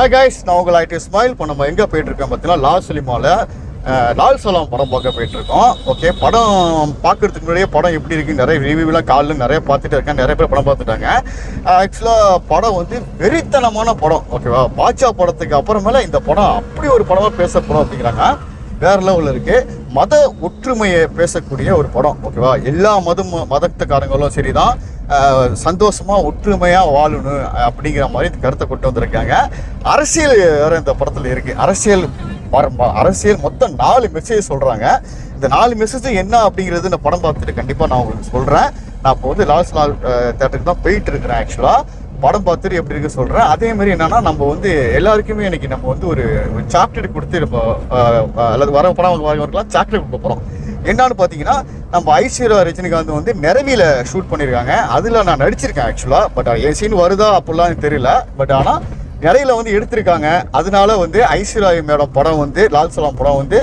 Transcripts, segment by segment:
Hi guys நான் உங்கள் ID smile இப்போ நம்ம எங்கே போயிட்டுருக்கோம் பார்த்தீங்கன்னா லால் சினிமாவில் லால் சலாம் படம் பார்க்க போயிட்டுருக்கோம். ஓகே படம் பார்க்கறதுக்கு முன்னாடியே படம் எப்படி இருக்கு? நிறைய ரிவ்யூலாம் காலில் நிறைய பார்த்துட்டு இருக்கேன். நிறைய பேர் படம் பார்த்துட்டாங்க. ஆக்சுவலாக படம் வந்து வெறித்தனமான படம். ஓகேவா பாட்சா படத்துக்கு அப்புறமேல இந்த படம் அப்படி ஒரு படமாக பேசப்படும் அப்படிங்கிறாங்க. வேற லெவலில் இருக்குது மத ஒற்றுமையை பேசக்கூடிய ஒரு படம். ஓகேவா எல்லா மதம் மதத்துக்காரங்களும் சரி தான் சந்தோஷமாக ஒற்றுமையாக வாழணும் அப்படிங்கிற மாதிரி இந்த கருத்தை கொண்டு வந்திருக்காங்க. அரசியல் வேறு இந்த படத்தில் இருக்குது அரசியல் அரசியல் மொத்தம் நாலு மெசேஜ் சொல்கிறாங்க இந்த நாலு மெசேஜ் என்ன அப்படிங்கிறது இந்த படம் பார்த்துட்டு கண்டிப்பாக நான் உங்களுக்கு சொல்கிறேன் நான் இப்போ வந்து லாஸ்ட் நாள் தேட்டருக்கு தான் போயிட்டு இருக்கிறேன் ஆக்சுவலாக படம் பார்த்துட்டு எப்படி இருக்கு சொல்கிறேன் அதே மாதிரி என்னன்னா நம்ம வந்து எல்லாருக்குமே இன்னைக்கு நம்ம வந்து ஒரு சாக்லேட் கொடுத்து நம்ம அல்லது வர படம் வரலாம் சாக்லேட் கொடுக்க போகிறோம் என்னன்னு பார்த்தீங்கன்னா நம்ம ஐஸ்வர்யா ரஜினிகாந்த் வந்து நிறவியில் ஷூட் பண்ணியிருக்காங்க அதில் நான் நடிச்சிருக்கேன் ஆக்சுவலாக பட் என் சீன் வருதா அப்படிலாம் எனக்கு தெரியல. பட் ஆனால் நிறையில வந்து எடுத்திருக்காங்க. அதனால வந்து ஐஸ்வர்யா மேடம் படம் வந்து லால் சலாம் படம் வந்து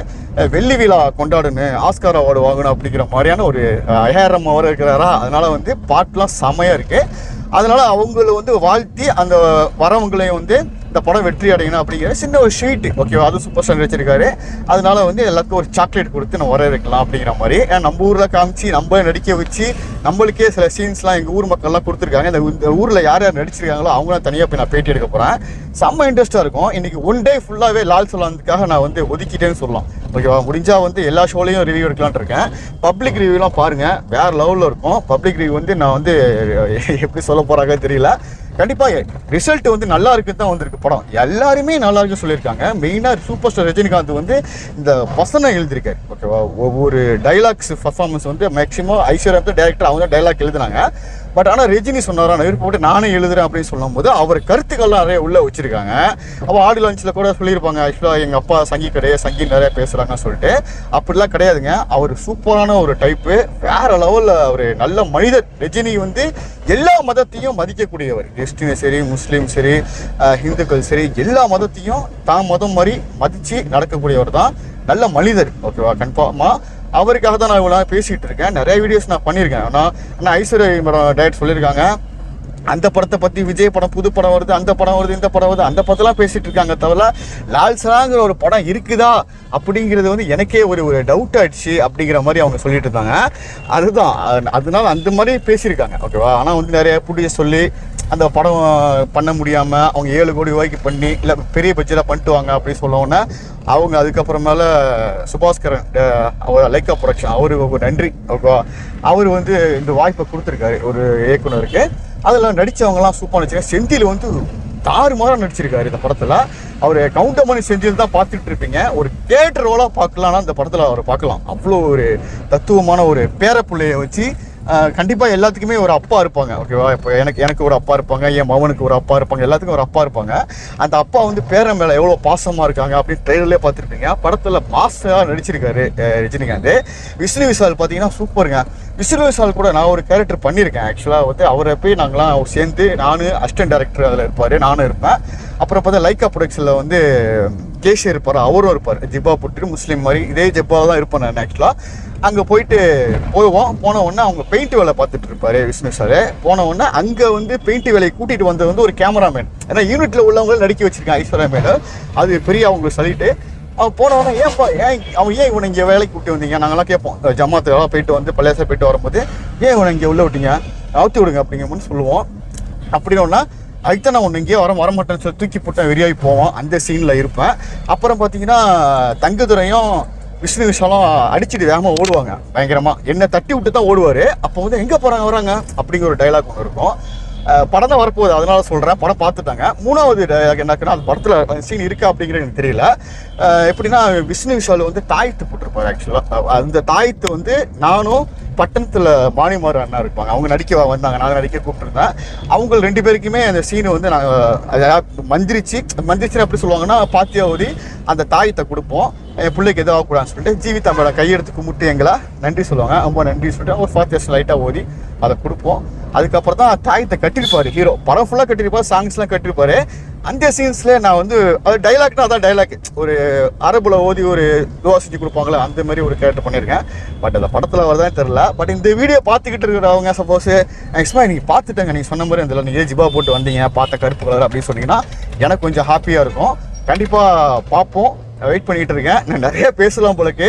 வெள்ளி விழா கொண்டாடணும் ஆஸ்கார் அவார்டு வாங்கணும் அப்படிங்கிற மாதிரியான ஒரு அஹ், ஐயாயிரம் அவர் இருக்கிறாரா? அதனால வந்து பாட்டுலாம் செம்மையாக இருக்குது அதனால் அவங்கள வந்து வாழ்த்தி அந்த வரவங்களையும் வந்து இந்த படம் வெற்றி அடையணும் அப்படிங்கிற சின்ன ஒரு ஷீட். ஓகேவா அது சூப்பர் ஸ்டார் வச்சிருக்காரு. அதனால வந்து எல்லாத்துக்கும் ஒரு சாக்லேட் கொடுத்து நம்ம வர வைக்கலாம் அப்படிங்கிற மாதிரி. ஏன்னா நம்ம ஊரில் காமிச்சு நம்ம நடிக்க வச்சு நம்மளுக்கே சில சீன்ஸ்லாம் எங்கள் ஊர் மக்கள்லாம் கொடுத்துருக்காங்க. இந்த இந்த ஊரில் யார் யார் நடிச்சிருக்காங்களோ அவங்களாம் தனியாக போய் நான் பேட்டி எடுக்க போகிறேன் செம்ம இன்ட்ரெஸ்ட்டாக இருக்கும். இன்னைக்கு ஒன் டே ஃபுல்லாகவே லால் சலாந்துக்காக நான் வந்து ஒதுக்கிட்டேன்னு சொல்லலாம். ஓகேவா முடிஞ்சால் வந்து எல்லா ஷோலையும் ரிவ்யூ எடுக்கலான் இருக்கேன். பப்ளிக் ரிவ்யூலாம் பாருங்கள் வேறு லெவலில் இருக்கும். பப்ளிக் ரிவ்யூ வந்து நான் வந்து எப்படி சொல்ல போகிறாங்க தெரியல. கண்டிப்பாக ரிசல்ட் வந்து நல்லா இருக்குன்னு தான் வந்திருக்கு படம். எல்லாருமே நல்லா இருக்குன்னு சொல்லியிருக்காங்க. மெயினாக சூப்பர் ஸ்டார் ரஜினிகாந்த் வந்து இந்த வசனம் எழுதியிருக்காரு. ஓகேவா? ஒவ்வொரு டைலாக்ஸ் பர்ஃபார்மன்ஸ் வந்து மேக்ஸிமம் ஐஸ்வர்யா டேரக்டர் அவங்க டைலாக் எழுதுனாங்க. பட் ஆனால் ரஜினி சொன்னாரா நான் போட்டு நானே எழுதுறேன் அப்படின்னு சொல்லும்போது அவர் கருத்துக்கள்லாம் நிறைய உள்ளே வச்சிருக்காங்க. அப்போ ஆடி லான்ச்சில் கூட சொல்லியிருப்பாங்க ஆக்சுவலாக எங்கள் அப்பா சங்கி கிடையாது சங்கி நிறைய பேசுகிறாங்கன்னு சொல்லிட்டு. அப்படிலாம் கிடையாதுங்க. அவர் சூப்பரான ஒரு டைப்பு வேற லெவலில் அவர் நல்ல மனிதர். ரஜினி வந்து எல்லா மதத்தையும் மதிக்கக்கூடியவர். கிறிஸ்டின் சரி முஸ்லீம் சரி அஹ், ஹிந்துக்கள் சரி எல்லா மதத்தையும் தான் மதம் மாதிரி மதித்து நடக்கக்கூடியவர் தான். நல்ல மனிதர். ஓகேவா? கன்ஃபார்மாக அவருக்காக தான் நான் இவ்வளோ பேசிகிட்டு இருக்கேன். நிறைய வீடியோஸ் நான் பண்ணியிருக்கேன். ஆனால் ஆனால் ஐஸ்வர்யா மேடம் டயட் சொல்லியிருக்காங்க. அந்த படத்தை பற்றி விஜய் படம் புது படம் வருது அந்த படம் வருது இந்த படம் வருது அந்த படத்தெல்லாம் பேசிகிட்டு இருக்காங்க தவிர லால் சலாங்கிற ஒரு படம் இருக்குதா அப்படிங்கிறது வந்து எனக்கே ஒரு ஒரு டவுட் ஆயிடுச்சு அப்படிங்கிற மாதிரி அவங்க சொல்லிட்டு இருந்தாங்க. அதுதான் அதனால அந்த மாதிரி பேசியிருக்காங்க. ஓகேவா ஆனால் வந்து நிறைய புடிய சொல்லி அந்த படம் பண்ண முடியாமல் அவங்க ஏழு கோடி ரூபாய்க்கு பண்ணி இல்லை பெரிய பட்ஜெட்டாக பண்ணிட்டு வாங்க அப்படின்னு சொல்லவுன்னா அவங்க அதுக்கப்புறமேல சுபாஸ்கரன் அவர் லைக்கா ப்ரொடக்ஷன் அவருக்கு நன்றி. ஓகேவா அவர் வந்து இந்த வாய்ப்பை கொடுத்துருக்காரு ஒரு இயக்குனருக்கு. அதில் நடித்தவங்கலாம் சூப்பராக நடிச்சாங்க செந்தில் வந்து தாறுமாறாக நடிச்சிருக்காரு இந்த படத்தில். அவர் கவுண்டமணி செந்தில் தான் பார்த்துட்டு இருப்பீங்க. ஒரு தேட்டர் ரோலாக பார்க்கலாம்னா இந்த படத்தில் அவர் பார்க்கலாம். அவ்வளோ ஒரு தத்துவமான ஒரு பேரப்பிள்ளையை வச்சு கண்டிப்பாக எல்லாத்துக்குமே ஒரு அப்பா இருப்பாங்க. ஓகேவா? இப்போ எனக்கு எனக்கு ஒரு அப்பா இருப்பாங்க என் மகனுக்கு ஒரு அப்பா இருப்பாங்க எல்லாத்துக்கும் ஒரு அப்பா இருப்பாங்க. அந்த அப்பா வந்து பேரன் மேலே எவ்வளோ பாசமாக இருக்காங்க அப்படின்னு ட்ரெயிலர்லேயே பார்த்துருப்பீங்க. படத்தில் மாஸ்டரா நடிச்சிருக்காரு ரஜினிகாந்த். விஷ்ணு விசால் பார்த்தீங்கன்னா சூப்பருங்க. விஷ்ணு விஷால் கூட நான் ஒரு கேரக்டர் பண்ணியிருக்கேன் ஆக்சுவலாக வந்து. அவரை போய் நாங்களாம் சேர்ந்து நானும் அசிஸ்டன்ட் டேரக்டர் அதில் இருப்பார் நானும் இருப்பேன். அப்புறம் பார்த்தா லைக்கா ப்ரொடக்ஷனில் வந்து கேஷ் இருப்பார் அவரும் இருப்பார். ஜிப்பா போட்டு முஸ்லீம் மாதிரி இதே ஜிப்பாவில் தான் இருப்பேன் நான் ஆக்சுவலாக அங்கே போயிட்டு போவோம். போன உடனே அவங்க பெயிண்ட் வேலை பார்த்துட்டு இருப்பாரு விஷ்ணு சார் போன உடனே அங்கே வந்து பெயிண்ட் வேலையை கூட்டிகிட்டு வந்தது வந்து ஒரு கேமராமேன் ஏன்னா யூனிட்டில் உள்ளவங்களும் நடிக்க வச்சிருக்காங்க ஐஸ்வர்யா மேடம். அது பெரிய அவங்களுக்கு சொல்லிட்டு. அவன் போன உடனே ஏன்ப்பா ஏன் அவன் ஏன் இவனை இங்கே வேலைக்கு கூட்டி வந்தீங்க? நாங்களாம் கேட்போம். ஜமாத்துலாம் போயிட்டு வந்து பள்ளியாசா போயிட்டு வரும்போது ஏன் இவனை இங்கே உள்ள விட்டீங்க? அவுத்து விடுங்க அப்படிங்கன்னு சொல்லுவோம். அப்படின்னா அதுக்கு நான் ஒன்று இங்கேயே வர வரமாட்டேன்னு சொல்லி தூக்கி போட்டேன் வெறியாகி போவோம் அந்த சீனில் இருப்பேன். அப்புறம் பார்த்தீங்கன்னா தங்கதுரையும் விஷ்ணு விஷாலாம் அடிச்சுட்டு வேகமாக ஓடுவாங்க. பயங்கரமாக என்னை தட்டி விட்டு தான் ஓடுவார். அப்போ வந்து எங்கே போகிறாங்க வராங்க? அப்படிங்கிற ஒரு டைலாக் ஒன்று இருக்கும். படம் தான் வரப்போகுது. அதனால சொல்கிறேன் படம் பார்த்துட்டாங்க. மூணாவது dialogue என்னக்குன்னா அந்த படத்தில் சீன் இருக்கா அப்படிங்கிறது எனக்கு தெரியல. எப்படின்னா விஷ்ணு விஷால் வந்து தாயத்து போட்டிருப்பாரு ஆக்சுவலாக அந்த தாயத்து வந்து நானும் பட்டணத்தில் மாணிமார் அண்ணா இருப்பாங்க. அவங்க நடிக்க வந்தாங்க. நான் நடிக்க கூப்பிட்டுருந்தேன். அவங்க ரெண்டு பேருக்குமே அந்த சீனை வந்து நாங்கள் மந்திரிச்சு மந்திரிச்சுன்னு எப்படி சொல்லுவாங்கன்னா பாத்தியாவதி அந்த தாயத்தை கொடுப்போம். என் பிள்ளைக்கு எதுவும் ஆகக்கூடாதுன்னு சொல்லிட்டு ஜீவி மேடம் கையெடுத்து கும்பிட்டு எங்களா நன்றி சொல்லுவாங்க. ரொம்ப நன்றி சொல்லிட்டு ஒரு ஃபார்த்தியர்ஸ் லைட்டாக ஓதி அதை கொடுப்போம். அதுக்கப்புறம் தான் தாயத்தை கட்டியிருப்பார் ஹீரோ படம் ஃபுல்லாக கட்டியிருப்பார் சாங்ஸ்லாம் கட்டியிருப்பார். அந்த சீன்ஸ்லேயே நான் வந்து அது டைலாக்னா அதான் டைலாக் ஒரு அரபுல ஓதி ஒரு துவா செஞ்சு கொடுப்பாங்களே அந்த மாதிரி ஒரு கேரக்டர் பண்ணியிருக்கேன். பட் அந்த படத்தில் வரதான் தெரில பட் இந்த வீடியோ பார்த்துக்கிட்டு இருக்கிறவங்க சப்போஸ் எக்ஸ்மா நீங்கள் பார்த்துட்டேங்க. நீங்கள் சொன்ன மாதிரி அதில் நீங்கள் ஜிபா போட்டு வந்தீங்க? பார்த்த கருப்பு கலர் அப்படின்னு சொன்னீங்கன்னா எனக்கு கொஞ்சம் ஹாப்பியாக இருக்கும். கண்டிப்பாக பார்ப்போம். வெயிட் பண்ணிகிட்டு இருக்கேன். நான் நிறைய பேசலாம் போலக்கு.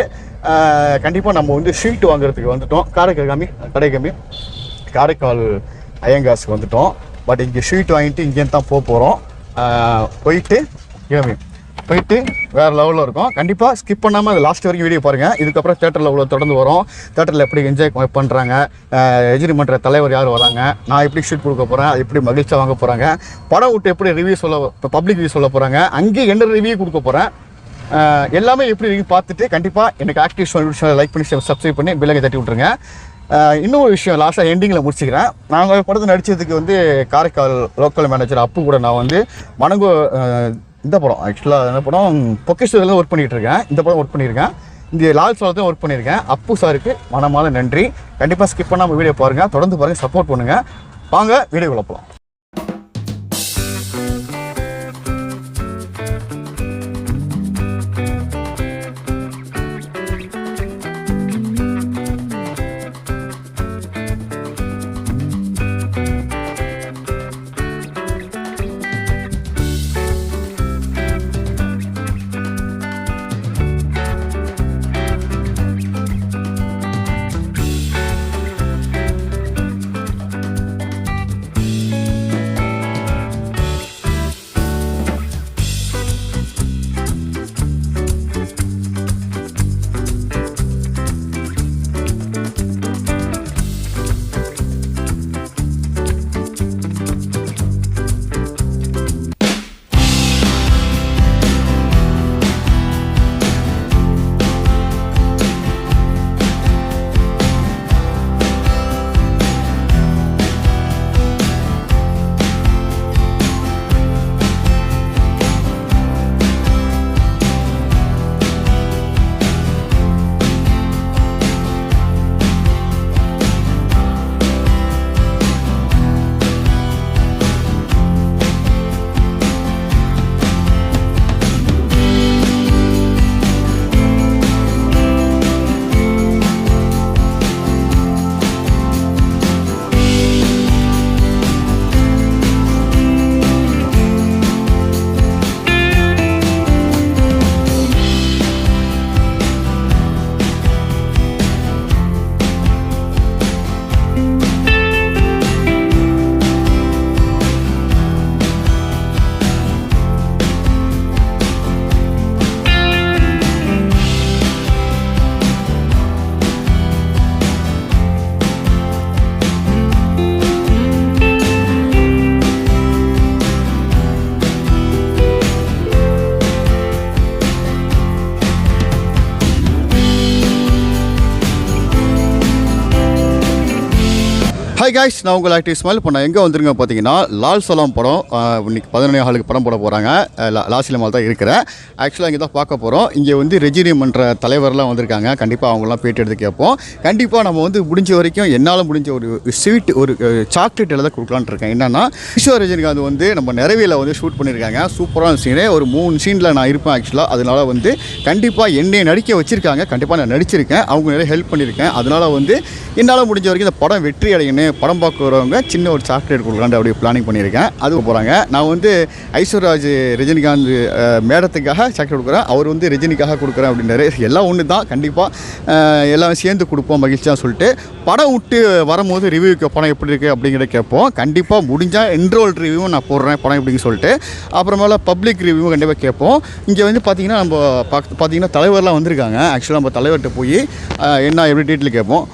கண்டிப்பாக நம்ம வந்து ஷீட் வாங்குறதுக்கு வந்துட்டோம். காரைக்கால் காமி கடை கம்மி காரைக்கால் ஐயங்காஸுக்கு வந்துட்டோம். பட் இங்கே ஷீட் வாங்கிட்டு இங்கேருந்து தான் போக போகிறோம் போயிட்டு கிளம்பி. போயிட்டு வேறு லெவலில் இருக்கும். கண்டிப்பாக ஸ்கிப் பண்ணாமல் அது லாஸ்ட் வரைக்கும் வீடியோ பாருங்கள் இதுக்கப்புறம் தேட்டரில் உள்ள தொடர்ந்து வரும். தேட்டரில் எப்படி என்ஜாய் பண்ணுறாங்க எஜினி தலைவர் யார் வராங்க? நான் எப்படி ஷீட் கொடுக்க போகிறேன் அது எப்படி மகிழ்ச்சியாக வாங்க போகிறாங்க படம் விட்டு எப்படி ரிவ்யூ சொல்ல இப்போ பப்ளிக் ரிவ்யூ சொல்ல போகிறாங்க அங்கேயே என்ன ரிவ்யூ கொடுக்க போகிறேன் எல்லாமே எப்படி ரிவ்யூ பார்த்துட்டு கண்டிப்பாக எனக்கு ஆக்டிவ் சொல்யூஷன் லைக் பண்ணி சப்ஸ்கிரைப் பண்ணி பில்லை தட்டி விட்ருங்க இன்னொரு விஷயம் லாஸ்ட்டாக எண்டிங்கில் முடிச்சுக்கிறேன். நாங்கள் படத்தை நடித்ததுக்கு வந்து காரைக்கால் லோக்கல் மேனேஜர் அப்பு கூட நான் வந்து மணங்கோ இந்த படம் ஆக்சுவலாக என்ன படம் பொக்கேஸ்வரில் ஒர்க் பண்ணிகிட்டு இருக்கேன் இந்த படம் ஒர்க் பண்ணியிருக்கேன். இந்த லால் சாலத்தையும் ஒர்க் பண்ணியிருக்கேன். அப்பு சாருக்கு மனமால நன்றி. கண்டிப்பாக ஸ்கிப் பண்ணாமல் வீடியோ பாருங்கள் தொடர்ந்து பாருங்கள் சப்போர்ட் பண்ணுங்கள் வாங்க வீடியோ குழப்பலாம் ஹாய் காய்ஸ் நான் உங்கள் ஆக்டிவ் ஸ்மைல் இப்போ நான் எங்கே வந்துருங்க பார்த்தீங்கன்னா லால் சலாம் படம் இன்னைக்கு பதினொன்று ஹாலுக்கு படம் போட போகிறாங்க லாசிலமால் தான் இருக்கிறேன். ஆக்சுவலாக இங்கே தான் பார்க்க போகிறோம் இங்கே வந்து ரெஜினி பண்ணுற தலைவர்லாம் வந்திருக்காங்க. கண்டிப்பாக அவங்களாம் பேட்டி எடுத்து கேட்போம். கண்டிப்பாக நம்ம வந்து முடிஞ்ச வரைக்கும் என்னால் முடிஞ்ச ஒரு ஸ்வீட் ஒரு சாக்லேட் எழுத கொடுக்கலான்ட்டு இருக்கேன். என்னென்னா கிஷோர் ரஜினிகாந்த் வந்து நம்ம நிறைவியில் வந்து ஷூட் பண்ணியிருக்காங்க சூப்பரான சீனு ஒரு மூணு சீனில் நான் இருப்பேன் ஆக்சுவலாக அதனால் வந்து கண்டிப்பாக என்னை நடிக்க வச்சுருக்காங்க. கண்டிப்பாக நான் நடிச்சிருக்கேன். அவங்க நிறைய ஹெல்ப் பண்ணியிருக்கேன் அதனால் வந்து என்னால் முடிஞ்ச வரைக்கும் இந்த படம் வெற்றி அடையணும். படம் பார்க்குறவங்க சின்ன ஒரு சாக்லேட் கொடுக்கலான்ட்டு அப்படியே பிளானிங் பண்ணியிருக்கேன். அதுவும் போகிறாங்க நான் வந்து ஐஸ்வர்ராஜ் ரஜினிகாந்த் மேடத்துக்காக சாக்லேட் கொடுக்குறேன். அவர் வந்து ரஜினிக்காக கொடுக்குறேன் அப்படின்னாரு எல்லாம் ஒன்று தான் கண்டிப்பாக எல்லாம் சேர்ந்து கொடுப்போம் மகிழ்ச்சியாக சொல்லிட்டு. படம் விட்டு வரும்போது ரிவ்யூக்கு படம் எப்படி இருக்குது அப்படிங்கிறத கேட்போம். கண்டிப்பாக முடிஞ்சால் இன்ட்ரோல் ரிவ்யூவும் நான் போடுறேன் படம் எப்படின்னு சொல்லிட்டு. அப்புறமேல பப்ளிக் ரிவ்யூவும் கண்டிப்பாக கேட்போம். இங்கே வந்து பார்த்தீங்கன்னா நம்ம பார்க்க பார்த்தீங்கன்னா தலைவர்லாம் வந்திருக்காங்க. ஆக்சுவலாக நம்ம தலைவர்கிட்ட போய் என்ன எப்படி டீட்டெயில் கேட்போம்.